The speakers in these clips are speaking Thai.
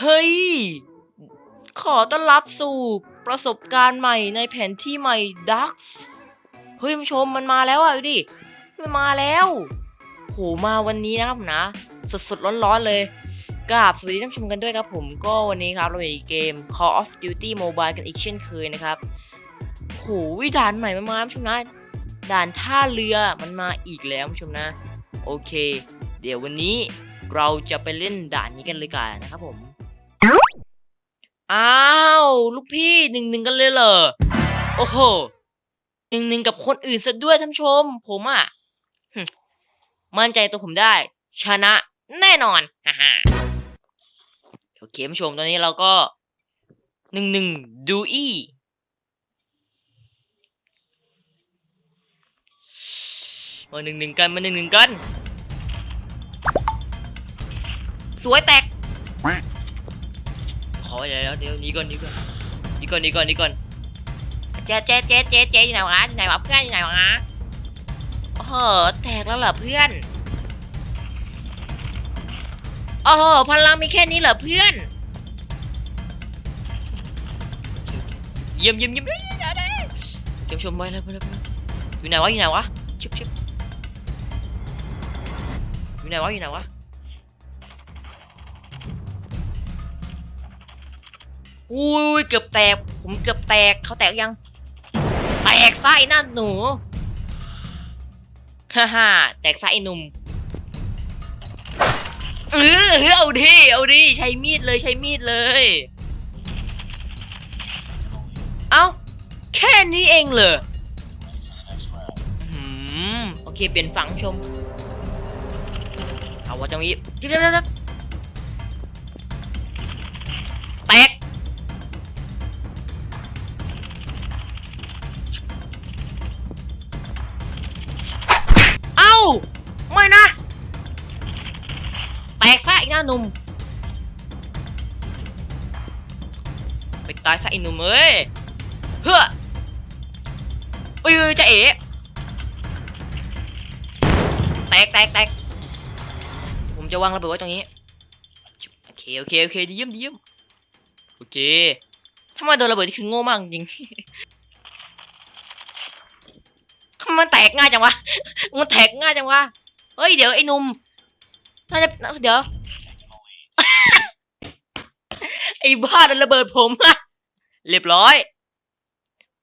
เฮ้ย ขอต้อนรับสู่ประสบการณ์ใหม่ในแผนที่ใหม่ดักส์เฮ้ยผู้ชมมันมาแล้วอะดูดิ มันมาแล้ว โห มาวันนี้นะครับผมนะสดสดๆ ร้อนๆ เลยกราบสวัสดีท่านผู้ชมกันด้วยครับผมก็วันนี้ครับ เราอยู่ในเกม Call of Duty Mobile กันอีกเช่นเคยนะครับ โหวิด่านใหม่มันมาผู้ชมนะ ด่านท่าเรือมันมาอีกแล้วผู้ชมนะ โอเค เดี๋ยววันนี้เราจะไปเล่นด่านนี้กันเลยกันนะครับผม อ้าว ลูกพี่หนึ่งหนึ่งกันเลยเหรอ โอ้โหหนึ่งหนึ่งกับคนอื่นซะด้วยท่านชม ผมอะมั่นใจตัวผมได้ ชนะแน่นอนฮ่าฮ่าโอเคท่านชมตอนนี้เราก็หนึ่งหนึ่งดูอี้มาหนึ่งหนึ่งกันมาหนึ่งหนึ่งกัน สวยแตก ขอเดี๋ยวเดี๋ยวหนี้ก่อนหนี้ก่อนหนี้ก่อนหนี้ก่อนหนี้ก่อนเจ๊เจ๊เจ๊เจ๊เจ๊อยู่ไหนวะอยู่ไหนวะเพื่อนอยู่ไหนวะโอ้โหแตกแล้วเหรอเพื่อนโอ้โหพลังมีแค่นี้เหรอเพื่อน เยี่ยมเยี่ยมเยี่ยมเดี๋ยวเดี๋ยวเดี๋ยวเก็บชมไว้แล้วไปแล้วไปแล้วอยู่ไหนวะอยู่ไหนวะชิบชิบอยู่ไหนวะอยู่ไหนวะ อุ้ยเกือบแตก ผมเกือบแตกเขาแตกยัง แตกไส้นั่นหนู ฮ่าฮ่าแตกไส้หนุ่มเออเอาดิเอาดิใช้มีดเลยใช้มีดเลย เอาแค่นี้เองเหรออืมโอเคเปลี่ยนฝั่งชม เอาว่าจังนี้เดี๋ยว น้าหนุ่มไปตายซะไอ้หนุ่มเอ้ยเฮ้อเอ้ยเอ้ยจะเอ๋แตกแตกแตกผมจะวางระเบิดไว้ตรงนี้โอเคโอเคโอเคดีเยี่ยมดีเยี่ยมโอเค ถ้ามาโดนระเบิดนี่คือโง่มากจริงมันแตกง่ายจังวะ มันแตกง่ายจังวะ เฮ้ยเดี๋ยวไอ้หนุ่มน่าจะเดี๋ยว ไอ้บ้าโดนระเบิดผมอะเรียบร้อย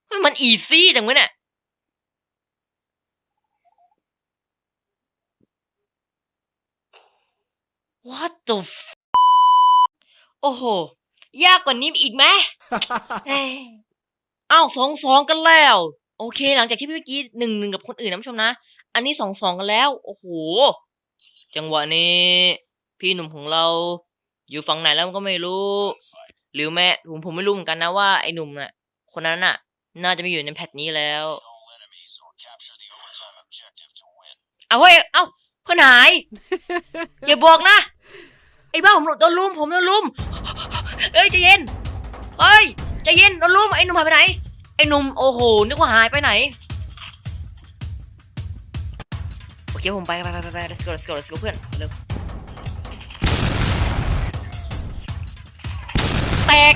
เฮ้ยมันอีซี่จังวะเนี่ย What the f โอ้โห ยากกว่านี้อีกไหมเอ้ยอ้าวสองสองกันแล้ว โอเค หลังจากที่เมื่อกี้หนึ่งหนึ่งกับคนอื่นนะผู้ชมนะ อันนี้สองสองกันแล้ว โอ้โห จังหวะนี้ พี่หนุ่มของเรา อยู่ฝั่งไหนแล้วก็ไม่รู้ หรือแม่ผมผมไม่รู้เหมือนกันนะว่าไอ้หนุ่มน่ะ คนนั้นน่ะ น่าจะไม่อยู่ในแพทนี้แล้วเอาเฮ้ยเอ้าเพื่อนหายอย่าบอกนะไอ้บ้าผมโดนลุมผมโดนลุมเอ้ยใจเย็นเฮ้ยใจเย็นโดนลุมไอ้หนุ่มหายไปไหนไอ้หนุ่มโอ้โหนึกว่าหายไปไหนโอเคผมไปไปไปไปไป let's go let's go let's go เพื่อนเร็ว ตก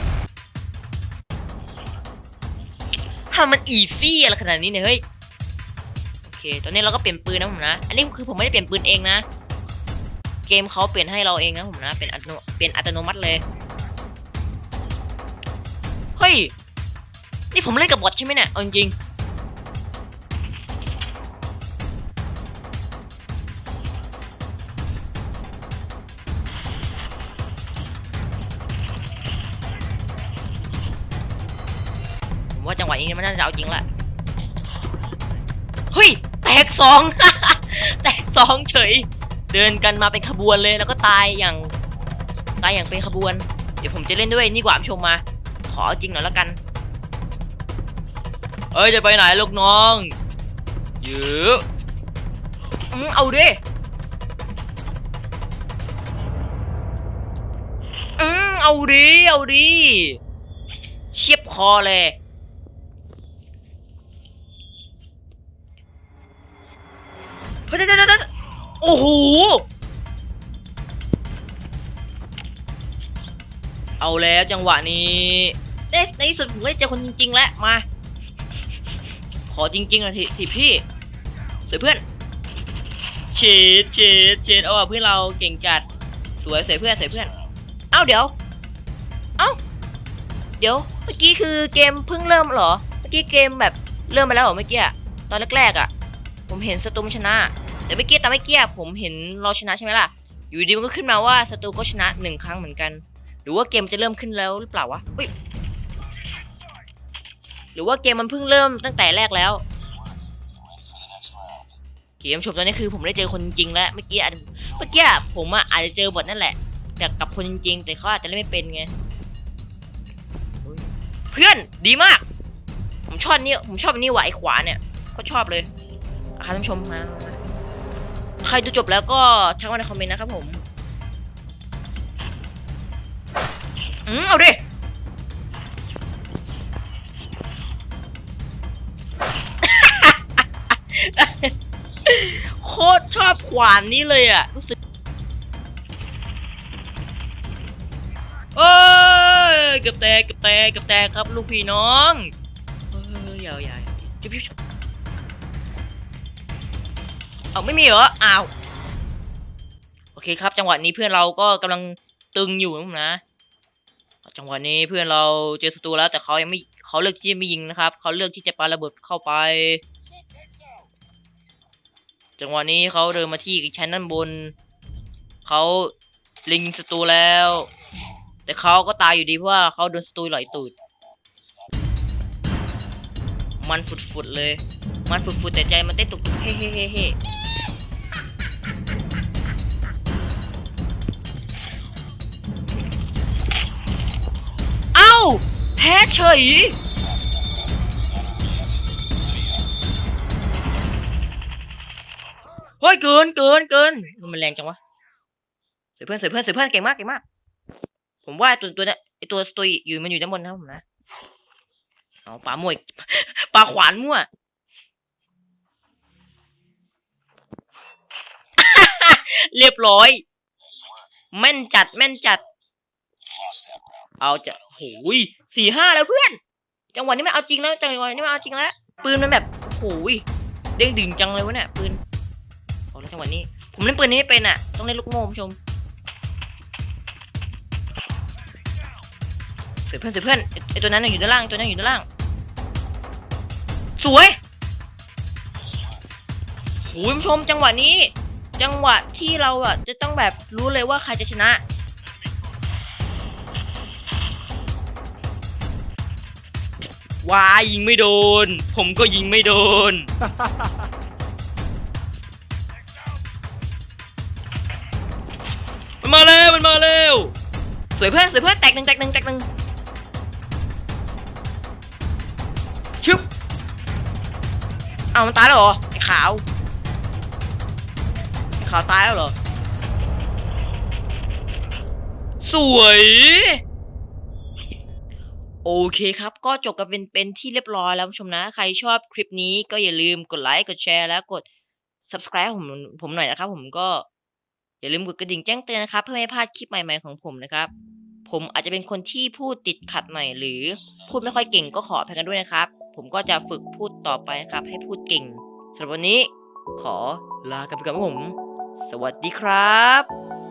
ทำมันอีซี่อะไรขนาดนี้เนี่ยเฮ้ย โอเค ตอนนี้เราก็เปลี่ยนปืนนะผมนะ อันนี้คือผมไม่ได้เปลี่ยนปืนเองนะ เกมเขาเปลี่ยนให้เราเองนะผมนะ เป็นอัตโนเป็นอัตโนมัติเลย เฮ้ย นี่ผมเล่นกับบอทใช่ไหมเนี่ยเอาจริงๆ ว่าจังหวะนี้มันน่าจะเอาจริงละเฮ้ยแตกสองแตกสองเฉย เดินกันมาเป็นขบวนเลยแล้วก็ตายอย่างตายอย่างเป็นขบวน เดี๋ยวผมจะเล่นด้วยนี่กว่าผู้ชมมา ขอเอาจริงหน่อยแล้วกันเอ้ยจะไปไหนลูกน้องยื้ออืมเอาดิอืมเอาดิเอาดิเชียบคอเลย เฮ้ยเดี๋ยวเดี๋ยวเดี๋ยวโอ้โห เอาแล้วจังหวะนี้ในในที่สุดผมก็ได้เจอคนจริง ๆ แล้ว มา ขอจริงๆหน่อยทีทีพี่สวยเพื่อนเชดเชดเชดเอาว่ะเพื่อนเราเก่งจัด สวยสวยเพื่อนสวยเพื่อน เอ้าเดี๋ยว เอ้า เดี๋ยว เมื่อกี้คือเกมเพิ่งเริ่มเหรอ เมื่อกี้เกมแบบเริ่มไปแล้วเหรอเมื่อกี้อะตอนแรกๆอะ ผมเห็นสตูมชนะแต่เมื่อกี้แตอนเมื่อกี้อะผมเห็นเราชนะใช่ไหมล่ะ อยู่ดีมันก็ขึ้นมาว่าสตูก็ชนะหนึ่งครั้งเหมือนกัน หรือว่าเกมจะเริ่มขึ้นแล้วหรือเปล่าวะหรือว่าเกมมันเพิ่งเริ่มตั้งแต่แรกแล้ว เกมชมตอนนี้คือผมได้เจอคนจริงแล้วเมื่อกี้เมื่อกี้ผมอะอาจจะเจอบทนั่นแหละแต่กับคนจริง ๆ แต่เขาอาจจะเล่นไม่เป็นไงเพื่อนดีมาก ผมชอบนี่ผมชอบนี่ว่ะไอ้ขวาเนี่ยก็ชอบเลย อะท่านผู้ชมมาใครดูจบแล้วก็ทักมาในคอมเมนต์นะครับผมอืมเอาดิโคตรชอบขวานนี้เลยอะ รู้สึกเอ้ยเกือบแตกเกือบแตกเกือบแตกครับ ลูกพี่น้อง เอ้ยยาวยาวจิ๊บจิ๊บ เอาไม่มีเหรออ้าวโอเคครับ จังหวะนี้เพื่อนเราก็กำลังตึงอยู่นะ จังหวะนี้เพื่อนเราเจอศัตรูแล้ว แต่เขายังไม่เขาเลือกที่จะไม่ยิงนะครับเขาเลือกที่จะปาระเบิดเข้าไป จังหวะนี้เขาเดินมาที่ชั้นด้านบนเขาลิงศัตรูแล้ว แต่เขาก็ตายอยู่ดีเพราะว่าเขาโดนสตูหลอยตูดมันฝุดๆเลย มันฝุดๆแต่ใจมันเต้นตุกเฮ้เฮ้เฮ้ แพ้เฉย เฮ้ยเกินเกินเกินมันแรงจังวะเสือเพื่อนเสือเพื่อนเสือเพื่อนเก่งมากเก่งมาก ผมว่าตัวตัวเนี้ยไอตัวสตุยอยู่มันอยู่ด้านบนนะผมนะเอาปลาหมวยปลาขวานมั่วเรียบร้อย แม่นจัด แม่นจัด เอาจะโหยสี่ห้าแล้วเพื่อน จังหวะนี้ไม่เอาจริงแล้วจังหวะนี้ไม่เอาจริงแล้ว ปืนมันแบบโหยเด้งดึงจังเลยวะเนี่ยปืนเอาแล้วจังหวะนี้ ผมเล่นปืนนี้ไม่เป็นอะ ต้องเล่นลูกโม่คุณผู้ชมเสือเพื่อนเสือเพื่อนไอ้ตัวนั้นอยู่ด้านล่างตัวนั้นอยู่ด้านล่าง สวยโอ้ยคุณผู้ชมจังหวะนี้ จังหวะที่เราอะจะต้องแบบรู้เลยว่าใครจะชนะ ว้ายยิงไม่โดน ผมก็ยิงไม่โดน มันมาแล้วมันมาแล้วสวยเพื่อนสวยเพื่อนแตกหนึ่งแตกหนึ่งแตกหนึ่งชึบเอามันตายแล้วเหรอไอ้ขาวไอ้ขาวตายแล้วเหรอ สวย โอเคครับ ก็จบกันเป็นเป็นที่เรียบร้อยแล้วผู้ชมนะ ใครชอบคลิปนี้ก็อย่าลืมกดไลค์กดแชร์แล้วกด subscribe ผมผมหน่อยนะครับ ผมก็อย่าลืมกดกระดิ่งแจ้งเตือนนะครับ เพื่อไม่พลาดคลิปใหม่ๆของผมนะครับ ผมอาจจะเป็นคนที่พูดติดขัดหน่อยหรือ พูดไม่ค่อยเก่งก็ขออภัยกันด้วยนะครับ ผมก็จะฝึกพูดต่อไปนะครับ ให้พูดเก่งสำหรับวันนี้ ขอลากันไปก่อนครับผม สวัสดีครับ